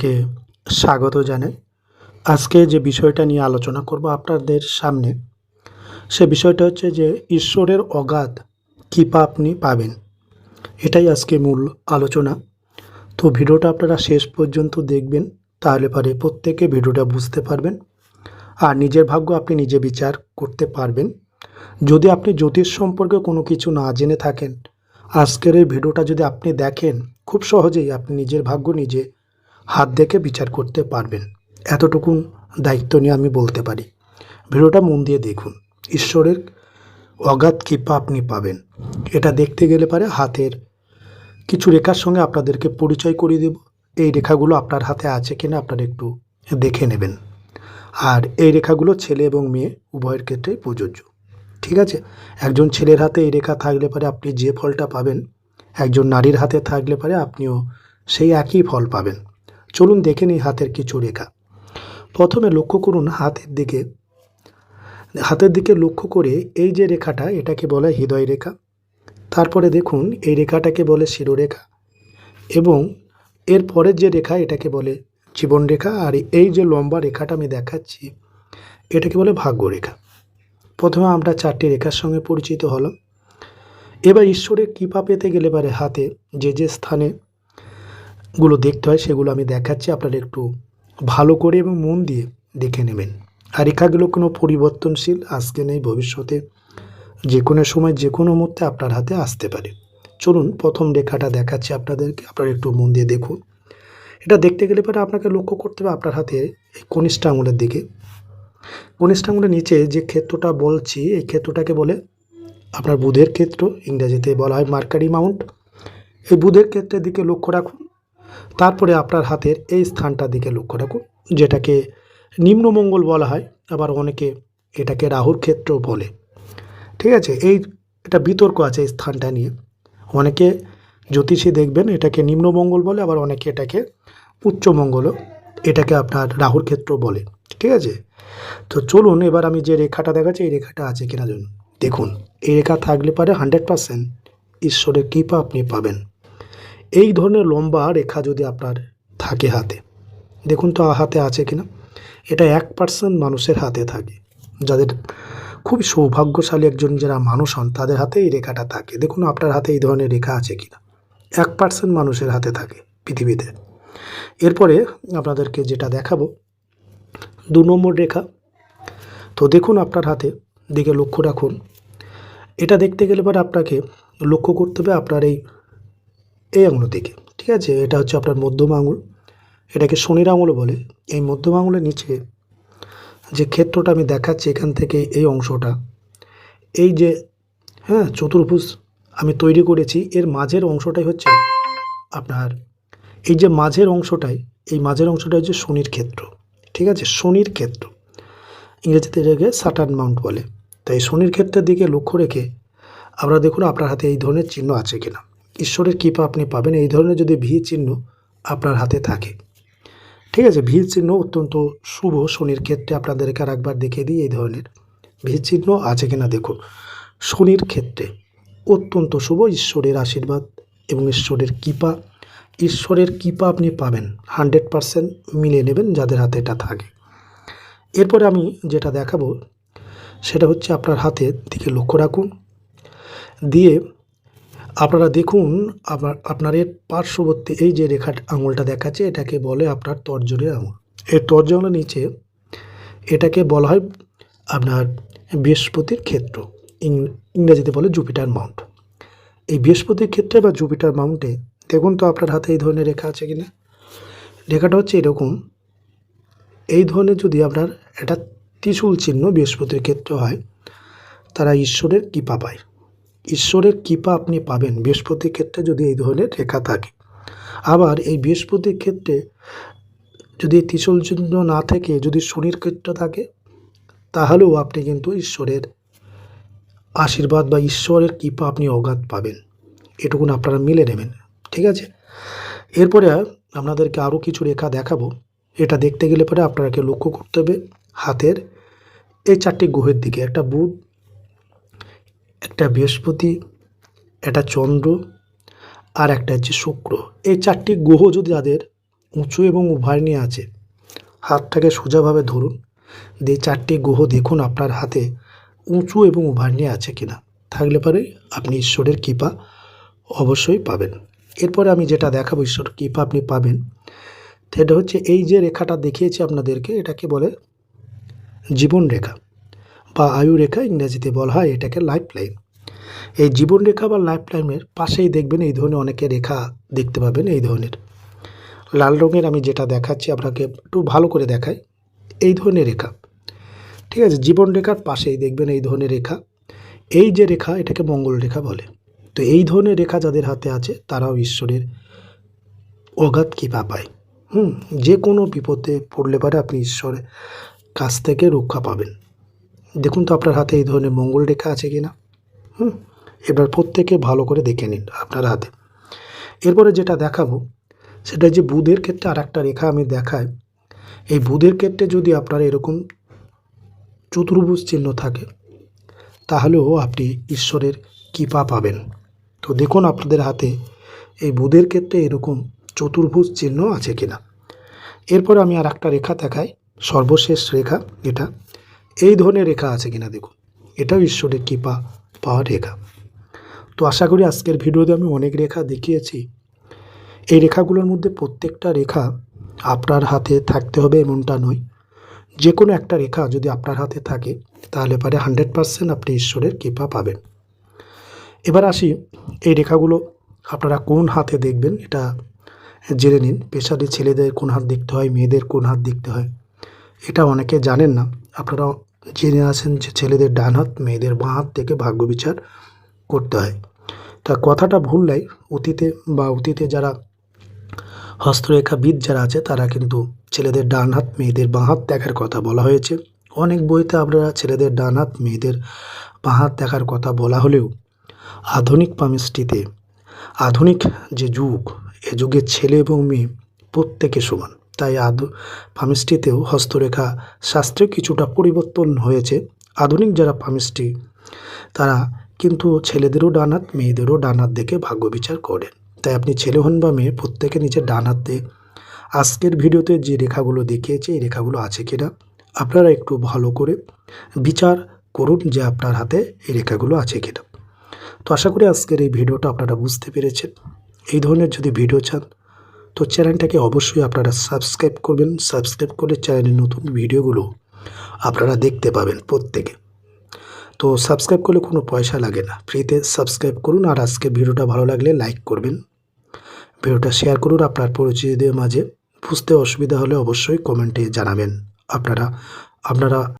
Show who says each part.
Speaker 1: কে স্বাগত জানাই। আজকে যে বিষয়টা নিয়ে আলোচনা করব আপনাদের সামনে, সে বিষয়টা হচ্ছে যে ঈশ্বরের অগাধ কৃপা আপনি পাবেন। এটাই আজকে মূল আলোচনা। তো ভিডিওটা আপনারা শেষ পর্যন্ত দেখবেন, তাহলে পরে প্রত্যেকে ভিডিওটা বুঝতে পারবেন আর নিজের ভাগ্য আপনি নিজে বিচার করতে পারবেন। যদি আপনি জ্যোতিষ সম্পর্কে কোনো কিছু না জেনে থাকেন, আজকের এই ভিডিওটা যদি আপনি দেখেন, খুব সহজেই আপনি নিজের ভাগ্য নিজে হাত দেখে বিচার করতে পারবেন। এতটুকুন দায়িত্ব নিয়ে আমি বলতে পারি। ভিডিওটা মন দিয়ে দেখুন। ঈশ্বরের অগাধ কৃপা আপনি পাবেন। এটা দেখতে গেলে পারে হাতের কিছু রেখার সঙ্গে আপনাদেরকে পরিচয় করিয়ে দেব। এই রেখাগুলো আপনার হাতে আছে কিনা আপনারা একটু দেখে নেবেন। আর এই রেখাগুলো ছেলে এবং মেয়ে, উভয়ের ক্ষেত্রেই প্রযোজ্য। ঠিক আছে? একজন ছেলের হাতে এই রেখা থাকলে পারে আপনি যে ফলটা পাবেন, একজন নারীর হাতে থাকলে পারে আপনিও সেই একই ফল পাবেন। চলুন দেখে নিই হাতের কিছু রেখা প্রথমে লক্ষ্য করুন হাতের দিকে। হাতের দিকে লক্ষ্য করে এই যে রেখাটা, এটাকে বলে হৃদয় রেখা। তারপরে দেখুন, এই রেখাটাকে বলে শিরোরেখা। এবং এর পরের যে রেখা, এটাকে বলে জীবন রেখা। আর এই যে লম্বা রেখাটা আমি দেখাচ্ছি, এটাকে বলে ভাগ্য রেখা প্রথমে আমরা চারটি রেখার সঙ্গে পরিচিত হলাম। এবার ঈশ্বরের কৃপা পেতে গেলে পারে হাতে যে যে স্থানে গুলো দেখতে হয়, সেগুলো আমি দেখাচ্ছি। আপনারা একটু ভালো করে এবং মন দিয়ে দেখে নেবেন। আর রেখাগুলো কোনো পরিবর্তনশীল, আজকে নেই, ভবিষ্যতে যে কোনো সময়, যে কোনো মুহূর্তে আপনার হাতে আসতে পারে। চলুন, প্রথম রেখাটা দেখাচ্ছি আপনাদেরকে। আপনারা একটু মন দিয়ে দেখুন। এটা দেখতে গেলে পরে আপনাকে লক্ষ্য করতে হবে আপনার হাতে এই কনিষ্ঠ আঙুলের দিকে। কনিষ্ঠ আঙুলের নিচে যে ক্ষেত্রটা বলছি, এই ক্ষেত্রটাকে বলে আপনার বুধের ক্ষেত্র। ইংরেজিতে বলা হয় মার্কারি মাউন্ট। এই বুধের ক্ষেত্রের দিকে লক্ষ্য রাখুন। তারপরে আপনার হাতের এই স্থানটার দিকে লক্ষ্য রাখুন, যেটাকে নিম্নমঙ্গল বলা হয়, আবার অনেকে এটাকে রাহুর ক্ষেত্র বলে। ঠিক আছে, এই এটা বিতর্ক আছে এই স্থানটা নিয়ে। অনেকে জ্যোতিষী দেখবেন এটাকে নিম্নমঙ্গল বলে, আবার অনেকে এটাকে উচ্চমঙ্গলও এটাকে আপনার রাহুর ক্ষেত্র বলে। ঠিক আছে? তো চলুন, এবার আমি যে রেখাটা দেখাচ্ছি, এই রেখাটা আছে কিনা জানুন দেখুন। এই রেখা থাকলে পারে হান্ড্রেড পারসেন্ট ঈশ্বরের কৃপা আপনি পাবেন। এই ধরনের লম্বা রেখা যদি আপনার থাকে হাতে, দেখুন তো হাতে আছে কিনা, এটা এক পার্সেন্ট মানুষের হাতে থাকে। যাদের খুব সৌভাগ্যশালী একজন যারা মানুষ হন, তাদের হাতে এই রেখাটা থাকে। দেখুন আপনার হাতে এই ধরনের রেখা আছে কিনা। এক পার্সেন্ট মানুষের হাতে থাকে পৃথিবীতে। এরপরে আপনাদেরকে যেটা দেখাবো, দু নম্বর রেখা। তো দেখুন আপনার হাতে, দিকে লক্ষ্য রাখুন। এটা দেখতে গেলে পরে আপনাকে লক্ষ্য করতে হবে আপনার এই এই আঙুলের দিকে, ঠিক আছে? এটা হচ্ছে আপনার মধ্যম আঙুল। এটাকে শনির আঙুলও বলে। এই মধ্যম আঙুলের নিচে যে ক্ষেত্রটা আমি দেখাচ্ছি এখান থেকে এই অংশটা, এই যে হ্যাঁ চতুর্ভুজ আমি তৈরি করেছি, এর মাঝের অংশটাই হচ্ছে আপনার এই যে মাঝের অংশটাই, এই মাঝের অংশটা হচ্ছে শনির ক্ষেত্র, ঠিক আছে? শনির ক্ষেত্র। ইংরেজিতে এটাকে সাটার্ন মাউন্ট বলে। তাই শনির ক্ষেত্রের দিকে লক্ষ্য রেখে আমরা দেখুন আপনার হাতে এই ধরনের চিহ্ন আছে কিনা। ঈশ্বরের কৃপা আপনি পাবেন। এই ধরনের যদি ভি চিহ্ন আপনার হাতে থাকে, ঠিক আছে ভি চিহ্ন অত্যন্ত শুভ শনির ক্ষেত্রে আপনাদেরকে আর একবার দেখিয়ে দিই এই ধরনের ভি চিহ্ন আছে কিনা দেখুন। শনির ক্ষেত্রে অত্যন্ত শুভ ঈশ্বরের আশীর্বাদ এবং ঈশ্বরের কৃপা। ঈশ্বরের কৃপা আপনি পাবেন, হান্ড্রেড পারসেন্ট মিলিয়ে নেবেন যাদের হাতে এটা থাকে। এরপরে আমি যেটা দেখাবো, সেটা হচ্ছে আপনার হাতের দিকে লক্ষ্য রাখুন। দিয়ে আপনারা দেখুন, আপনার আপনার এর পার্শ্ববর্তী এই যে রেখা আঙুলটা দেখাচ্ছে, এটাকে বলে আপনার তর্জনের আঙুল। এই তর্জনের নিচে এটাকে বলা হয় আপনার বৃহস্পতির ক্ষেত্র ইংরেজিতে বলে জুপিটার মাউন্ট। এই বৃহস্পতির ক্ষেত্রে বা জুপিটার মাউন্টে, দেখুন তো আপনার হাতে এই ধরনের রেখা আছে কিনা। রেখাটা হচ্ছে এরকম, এই ধরনের যদি আপনার একটা ত্রিশূল চিহ্ন বৃহস্পতির ক্ষেত্র হয়, তারা ঈশ্বরের কৃপা পায়। ঈশ্বরের কৃপা আপনি পাবেন। বৃহস্পতির ক্ষেত্রে যদি এই ধরনের রেখা থাকে। আবার এই বৃহস্পতির ক্ষেত্রে যদি ত্রিশূল চিহ্ন না থেকে যদি শনির ক্ষেত্র থাকে, তাহলেও আপনি কিন্তু ঈশ্বরের আশীর্বাদ বা ঈশ্বরের কৃপা আপনি অগাধ পাবেন। এটুকুন আপনারা মিলে নেবেন। ঠিক আছে? এরপরে আপনাদেরকে আরও কিছু রেখা দেখাবো। এটা দেখতে গেলে পরে আপনাকে লক্ষ্য করতে হবে, হাতের এই চারটি গ্রহের দিকে। একটা বুধ একটা বৃহস্পতি, একটা চন্দ্র আর একটা হচ্ছে শুক্র। এই চারটি গ্রহ যদি তাদের উঁচু এবং উভয় নিয়ে আছে, হাতটাকে সোজাভাবে ধরুন, দিয়ে চারটি গ্রহ দেখুন আপনার হাতে উঁচু এবং উভয় নিয়ে আছে কিনা। থাকলে পরে আপনি ঈশ্বরের কৃপা অবশ্যই পাবেন। এরপরে আমি যেটা দেখাবো ঈশ্বর কৃপা আপনি পাবেন, সেটা হচ্ছে এই যে রেখাটা দেখিয়েছি আপনাদেরকে, এটাকে বলে জীবন রেখা। বা আয়ু রেখা ইংরেজিতে বলা হয় এটাকে লাইফ লাইন এই জীবন রেখা বা লাইফ লাইনের পাশেই দেখবেন এই ধরনের অনেকে রেখা দেখতে পাবেন এই ধরনের। লাল রঙের আমি যেটা দেখাচ্ছি আপনাকে একটু ভালো করে দেখাই, এই ধরনের রেখা। ঠিক আছে, জীবন রেখার পাশেই দেখবেন এই ধরনের রেখা। এই যে রেখা, এটাকে মঙ্গল রেখা বলে। তো এই ধরনের রেখা যাদের হাতে আছে, তারাও ঈশ্বরের অগাধ কৃপা পায়। হুম, যে কোনো বিপদে পড়লে পারে আপনি ঈশ্বরের কাছ থেকে রক্ষা পাবেন। দেখুন তো আপনার হাতে এই ধরনের মঙ্গল রেখা আছে কি না হুম, এবার প্রত্যেকে ভালো করে দেখে নিন আপনার হাতে। এরপরে যেটা দেখাবো, সেটা যে বুধের ক্ষেত্রে আর একটা রেখা আমি দেখাই। এই বুধের ক্ষেত্রে যদি আপনার এরকম চতুর্ভুজ চিহ্ন থাকে, তাহলেও আপনি ঈশ্বরের কৃপা পাবেন। তো দেখুন আপনাদের হাতে এই বুধের ক্ষেত্রে এরকম চতুর্ভুজ চিহ্ন আছে কিনা। এরপর আমি আর একটা রেখা দেখাই, সর্বশেষ রেখা এটা এই ধরনের রেখা আছে কিনা দেখুন। এটাও ঈশ্বরের কৃপা পাওয়ার রেখা। তো আশা করি আজকের ভিডিওতে আমি অনেক রেখা দেখিয়েছি। এই রেখাগুলোর মধ্যে প্রত্যেকটা রেখা আপনার হাতে থাকতে হবে এমনটা নয়। যে কোনো একটা রেখা যদি আপনার হাতে থাকে, তাহলে পারে হান্ড্রেড পারসেন্ট আপনি ঈশ্বরের কৃপা পাবেন। এবার আসি, এই রেখাগুলো আপনারা কোন হাতে দেখবেন এটা জেনে নিন। পেশারি ছেলেদের কোন হাত দেখতে হয়, মেয়েদের কোন হাত দেখতে হয়, এটা অনেকে জানেন না। আপনারা জেনে আসেন যে ছেলেদের ডান হাত, মেয়েদের বাঁ হাত থেকে ভাগ্য বিচার করতে হয়। তা কথাটা ভুল নাই অতীতে বা অতীতে যারা হস্তরেখাবিদ যারা আছে, তারা কিন্তু ছেলেদের ডান হাত, মেয়েদের বাঁ হাত দেখার কথা বলা হয়েছে। অনেক বইতে আপনারা ছেলেদের ডান হাত, মেয়েদের বাঁ হাত দেখার কথা বলা হলেও আধুনিক পামিস্ট্রিতে আধুনিক যে যুগ, এ যুগে ছেলে এবং মেয়ে প্রত্যেকে সমান। তাই আধু পামিস্ট্রিতেও হস্তরেখা শাস্ত্রে কিছুটা পরিবর্তন হয়েছে। আধুনিক যারা পামিস্ট্রি তারা কিন্তু ছেলেদেরও ডানাত মেয়েদেরও ডান হাত দেখে ভাগ্য বিচার করেন। তাই আপনি ছেলে হন বা মেয়ে, প্রত্যেকে নিজের ডান হাতে আজকের ভিডিওতে যে রেখাগুলো দেখিয়েছে, এই রেখাগুলো আছে কিনা, আপনারা একটু ভালো করে বিচার করুন যে আপনার হাতে এই রেখাগুলো আছে কিনা। তো আশা করি আজকের এই ভিডিওটা আপনারা বুঝতে পেরেছেন। এই ধরনের যদি ভিডিও চান তো চ্যানেলটাকে অবশ্যই আপনারা সাবস্ক্রাইব করবেন। সাবস্ক্রাইব করলে চ্যানেলের নতুন ভিডিওগুলো আপনারা দেখতে পাবেন প্রত্যেকে। তো সাবস্ক্রাইব করলে কোনো পয়সা লাগে না। ফ্রিতে সাবস্ক্রাইব করুন আর আজকে ভিডিওটা ভালো লাগলে লাইক করবেন। ভিডিওটা শেয়ার করুন আপনার পরিচিতদের মাঝে। বুঝতে অসুবিধা হলে অবশ্যই কমেন্টে জানাবেন। আপনারা আপনারা